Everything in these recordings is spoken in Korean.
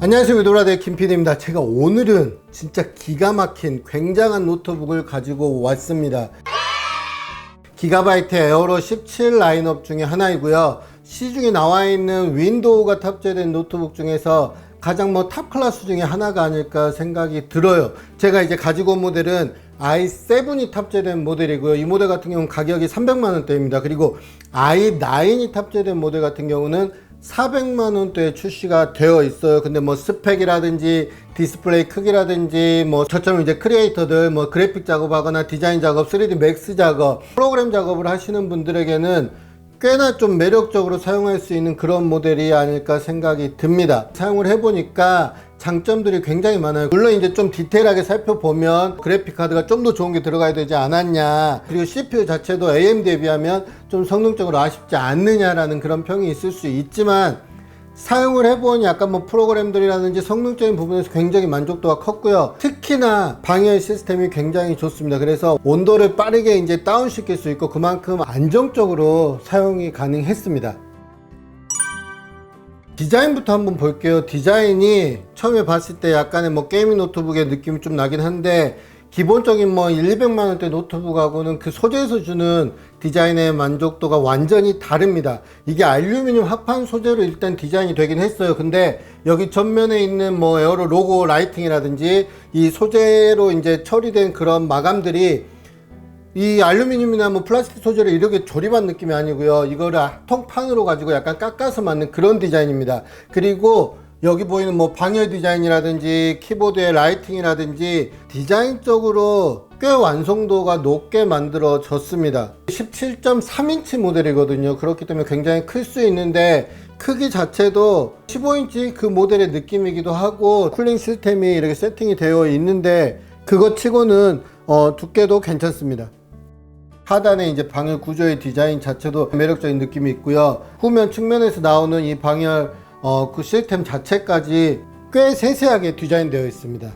안녕하세요 위도라대 김PD입니다. 제가 오늘은 진짜 기가 막힌 굉장한 노트북을 가지고 왔습니다. 기가바이트 에어로 17 라인업 중에 하나이고요. 시중에 나와 있는 윈도우가 탑재된 노트북 중에서 가장 뭐 탑 클래스 중에 하나가 아닐까 생각이 들어요. 제가 이제 가지고 온 모델은 i7이 탑재된 모델이고요. 이 모델 같은 경우는 가격이 300만원대입니다. 그리고 i9이 탑재된 모델 같은 경우는 400만 원대에 출시가 되어 있어요. 근데 뭐 스펙이라든지 디스플레이 크기라든지 뭐 저처럼 이제 크리에이터들 뭐 그래픽 작업하거나 디자인 작업, 3D 맥스 작업, 프로그램 작업을 하시는 분들에게는 꽤나 좀 매력적으로 사용할 수 있는 그런 모델이 아닐까 생각이 듭니다. 사용을 해보니까 장점들이 굉장히 많아요. 물론 이제 좀 디테일하게 살펴보면 그래픽 카드가 좀 더 좋은 게 들어가야 되지 않았냐. 그리고 CPU 자체도 AMD에 비하면 좀 성능적으로 아쉽지 않느냐라는 그런 평이 있을 수 있지만 사용을 해보니 약간 뭐 프로그램들이라든지 성능적인 부분에서 굉장히 만족도가 컸고요. 특히나 방열 시스템이 굉장히 좋습니다. 그래서 온도를 빠르게 이제 다운시킬 수 있고 그만큼 안정적으로 사용이 가능했습니다. 디자인부터 한번 볼게요. 디자인이 처음에 봤을 때 약간의 뭐 게이밍 노트북의 느낌이 좀 나긴 한데 기본적인 뭐 1, 200만 원대 노트북하고는 그 소재에서 주는 디자인의 만족도가 완전히 다릅니다. 이게 알루미늄 합판 소재로 일단 디자인이 되긴 했어요. 근데 여기 전면에 있는 뭐 에어로 로고 라이팅이라든지 이 소재로 이제 처리된 그런 마감들이 이 알루미늄이나 뭐 플라스틱 소재를 이렇게 조립한 느낌이 아니고요. 이거를 통판으로 가지고 약간 깎아서 만든 그런 디자인입니다. 그리고 여기 보이는 뭐 방열 디자인이라든지 키보드의 라이팅이라든지 디자인적으로 꽤 완성도가 높게 만들어졌습니다. 17.3인치 모델이거든요. 그렇기 때문에 굉장히 클 수 있는데 크기 자체도 15인치 그 모델의 느낌이기도 하고 쿨링 시스템이 이렇게 세팅이 되어 있는데 그것 치고는 어, 두께도 괜찮습니다. 하단에 이제 방열 구조의 디자인 자체도 매력적인 느낌이 있고요. 후면 측면에서 나오는 이 방열 어, 그 시스템 자체까지 꽤 세세하게 디자인되어 있습니다.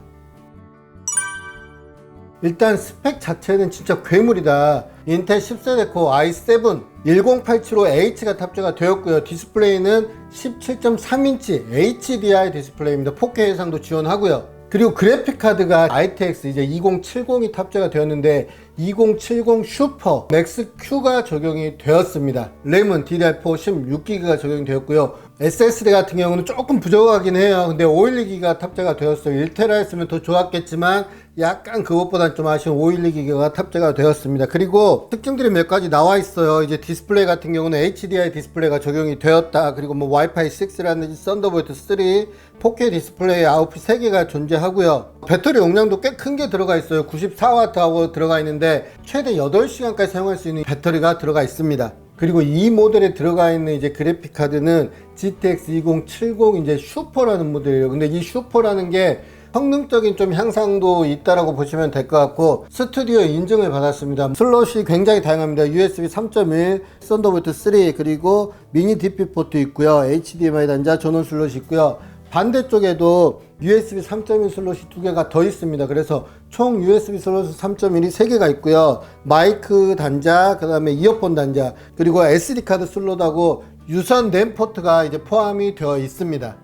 일단 스펙 자체는 진짜 괴물이다. 인텔 10세대 코어 i7 10875H가 탑재가 되었고요. 디스플레이는 17.3인치 HDR 디스플레이입니다. 4K 해상도 지원하고요. 그리고 그래픽 카드가 ITX 이제 2070이 탑재가 되었는데 2070 슈퍼 맥스 Q가 적용이 되었습니다. 램은 DDR4 16기가 적용이 되었고요. SSD 같은 경우는 조금 부족하긴 해요. 근데 512기가 탑재가 되었어요. 1테라 했으면 더 좋았겠지만 약간 그것보단 좀 아쉬운 512기가 탑재가 되었습니다. 그리고 특징들이 몇 가지 나와 있어요. 이제 디스플레이 같은 경우는 HDR 디스플레이가 적용이 되었다. 그리고 뭐 와이파이 6라든지 썬더볼트 3, 4K 디스플레이 아웃풋 3개가 존재하고요. 배터리 용량도 꽤 큰 게 들어가 있어요. 94W하고 들어가 있는데 최대 8시간까지 사용할 수 있는 배터리가 들어가 있습니다. 그리고 이 모델에 들어가 있는 이제 그래픽 카드는 GTX 2070 이제 슈퍼라는 모델이에요. 근데 이 슈퍼라는 게 성능적인 좀 향상도 있다라고 보시면 될 것 같고 스튜디오 인증을 받았습니다. 슬롯이 굉장히 다양합니다. USB 3.1, 썬더볼트 3 그리고 미니 DP 포트 있고요. HDMI 단자 전원 슬롯이 있고요. 반대쪽에도 USB 3.1 슬롯이 두 개가 더 있습니다. 그래서 총 USB 슬롯 3.1이 세 개가 있고요. 마이크 단자, 그 다음에 이어폰 단자, 그리고 SD 카드 슬롯하고 유선 램 포트가 이제 포함이 되어 있습니다.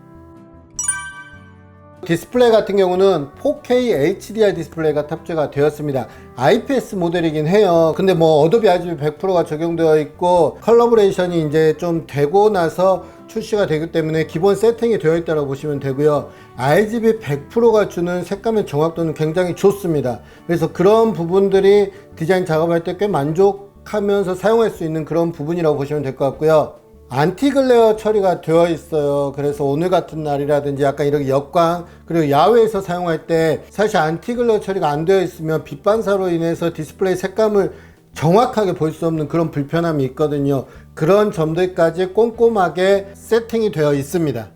디스플레이 같은 경우는 4K HDR 디스플레이가 탑재가 되었습니다. IPS 모델이긴 해요. 근데 뭐 어도비 RGB 100%가 적용되어 있고 컬러브레이션이 이제 좀 되고 나서 출시가 되기 때문에 기본 세팅이 되어 있다고 보시면 되고요. RGB 100%가 주는 색감의 정확도는 굉장히 좋습니다. 그래서 그런 부분들이 디자인 작업할 때 꽤 만족하면서 사용할 수 있는 그런 부분이라고 보시면 될 것 같고요. 안티글레어 처리가 되어 있어요. 그래서 오늘 같은 날이라든지 약간 이렇게 역광 그리고 야외에서 사용할 때 사실 안티글레어 처리가 안 되어 있으면 빛 반사로 인해서 디스플레이 색감을 정확하게 볼 수 없는 그런 불편함이 있거든요. 그런 점들까지 꼼꼼하게 세팅이 되어 있습니다.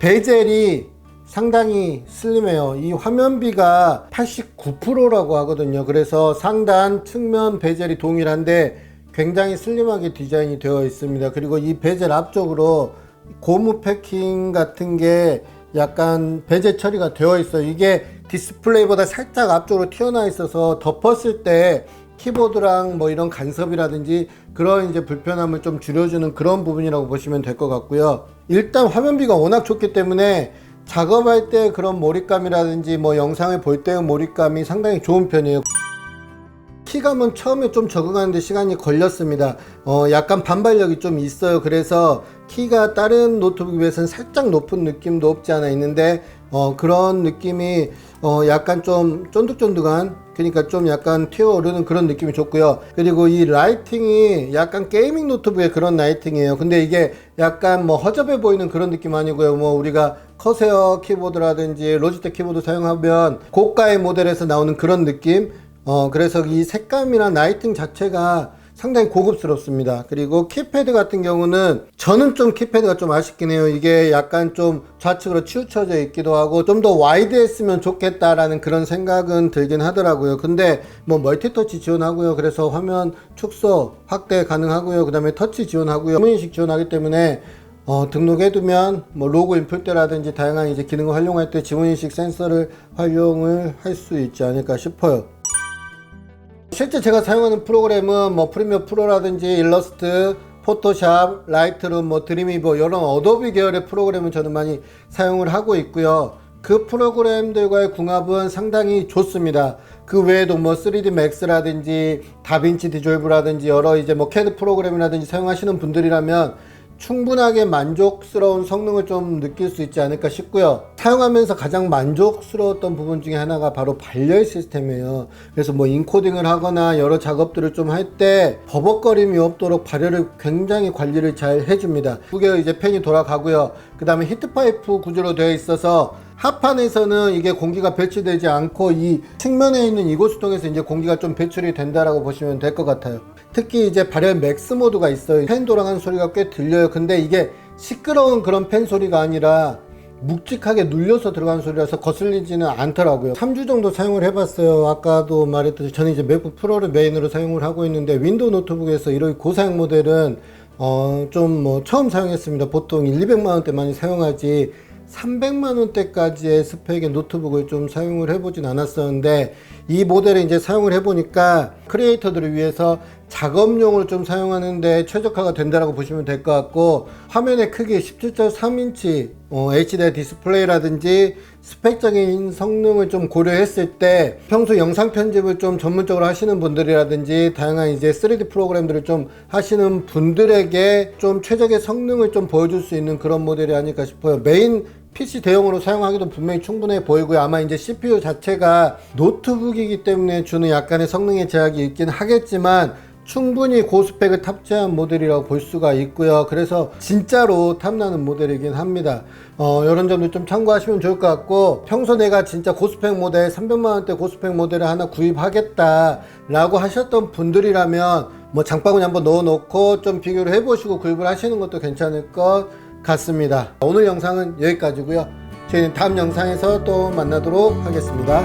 베젤이 상당히 슬림해요. 이 화면비가 89%라고 하거든요. 그래서 상단, 측면 베젤이 동일한데 굉장히 슬림하게 디자인이 되어 있습니다. 그리고 이 베젤 앞쪽으로 고무 패킹 같은 게 약간 베젤 처리가 되어 있어요. 이게 디스플레이보다 살짝 앞쪽으로 튀어나와 있어서 덮었을 때 키보드랑 뭐 이런 간섭이라든지 그런 이제 불편함을 좀 줄여주는 그런 부분이라고 보시면 될 것 같고요. 일단 화면비가 워낙 좋기 때문에 작업할 때 그런 몰입감이라든지 뭐 영상을 볼 때의 몰입감이 상당히 좋은 편이에요. 키감은 처음에 좀 적응하는데 시간이 걸렸습니다. 어, 약간 반발력이 좀 있어요. 그래서 키가 다른 노트북에 비해서는 살짝 높은 느낌도 없지 않아 있는데, 어, 그런 느낌이, 어, 약간 좀 쫀득쫀득한, 그러니까 좀 약간 튀어오르는 그런 느낌이 좋고요. 그리고 이 라이팅이 약간 게이밍 노트북의 그런 라이팅이에요. 근데 이게 약간 뭐 허접해 보이는 그런 느낌 아니고요. 뭐 우리가 커세어 키보드라든지 로지텍 키보드 사용하면 고가의 모델에서 나오는 그런 느낌, 어, 그래서 이 색감이나 라이팅 자체가 상당히 고급스럽습니다. 그리고 키패드 같은 경우는 저는 좀 키패드가 좀 아쉽긴 해요. 이게 약간 좀 좌측으로 치우쳐져 있기도 하고 좀 더 와이드했으면 좋겠다라는 그런 생각은 들긴 하더라고요. 근데 뭐 멀티터치 지원하고요. 그래서 화면 축소 확대 가능하고요. 그 다음에 터치 지원하고요. 문인식 지원하기 때문에 어, 등록해두면 뭐 로그 인풋 때라든지 다양한 이제 기능을 활용할 때 지문인식 센서를 활용을 할 수 있지 않을까 싶어요. 실제 제가 사용하는 프로그램은 뭐 프리미어 프로라든지 일러스트, 포토샵, 라이트룸, 뭐 드림이버 이런 어도비 계열의 프로그램을 저는 많이 사용을 하고 있고요. 그 프로그램들과의 궁합은 상당히 좋습니다. 그 외에도 뭐 3D 맥스라든지 다빈치 디졸브라든지 여러 이제 뭐 CAD 프로그램이라든지 사용하시는 분들이라면 충분하게 만족스러운 성능을 좀 느낄 수 있지 않을까 싶고요. 사용하면서 가장 만족스러웠던 부분 중에 하나가 바로 발열 시스템이에요. 그래서 뭐 인코딩을 하거나 여러 작업들을 좀 할 때 버벅거림이 없도록 발열을 굉장히 관리를 잘 해줍니다. 두 개의 이제 팬이 돌아가고요. 그 다음에 히트파이프 구조로 되어 있어서 하판에서는 이게 공기가 배출되지 않고 이 측면에 있는 이곳을 통해서 이제 공기가 좀 배출이 된다라고 보시면 될 것 같아요. 특히 이제 발열 맥스 모드가 있어요. 팬 돌아가는 소리가 꽤 들려요. 근데 이게 시끄러운 그런 팬 소리가 아니라 묵직하게 눌려서 들어가는 소리라서 거슬리지는 않더라고요. 3주 정도 사용을 해봤어요. 아까도 말했듯이 저는 이제 맥북 프로를 메인으로 사용을 하고 있는데 윈도우 노트북에서 이런 고사양 모델은 어, 좀 뭐 처음 사용했습니다. 보통 1, 200만 원대 많이 사용하지 300만 원대까지의 스펙의 노트북을 좀 사용을 해보진 않았었는데 이 모델을 이제 사용을 해보니까 크리에이터들을 위해서 작업용을 좀 사용하는데 최적화가 된다라고 보시면 될 것 같고 화면의 크기 17.3인치 어, HDR 디스플레이라든지 스펙적인 성능을 좀 고려했을 때 평소 영상 편집을 좀 전문적으로 하시는 분들이라든지 다양한 이제 3D 프로그램들을 좀 하시는 분들에게 좀 최적의 성능을 좀 보여줄 수 있는 그런 모델이 아닐까 싶어요. 메인 PC 대용으로 사용하기도 분명히 충분해 보이고요. 아마 이제 CPU 자체가 노트북이기 때문에 주는 약간의 성능의 제약이 있긴 하겠지만 충분히 고스펙을 탑재한 모델이라고 볼 수가 있고요. 그래서 진짜로 탐나는 모델이긴 합니다. 어, 이런 점도 좀 참고하시면 좋을 것 같고 평소 내가 진짜 고스펙 모델 300만원대 고스펙 모델을 하나 구입하겠다 라고 하셨던 분들이라면 뭐 장바구니 한번 넣어 놓고 좀 비교를 해보시고 구입을 하시는 것도 괜찮을 것 같습니다. 오늘 영상은 여기까지고요. 저희는 다음 영상에서 또 만나도록 하겠습니다.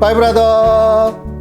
바이 브라더!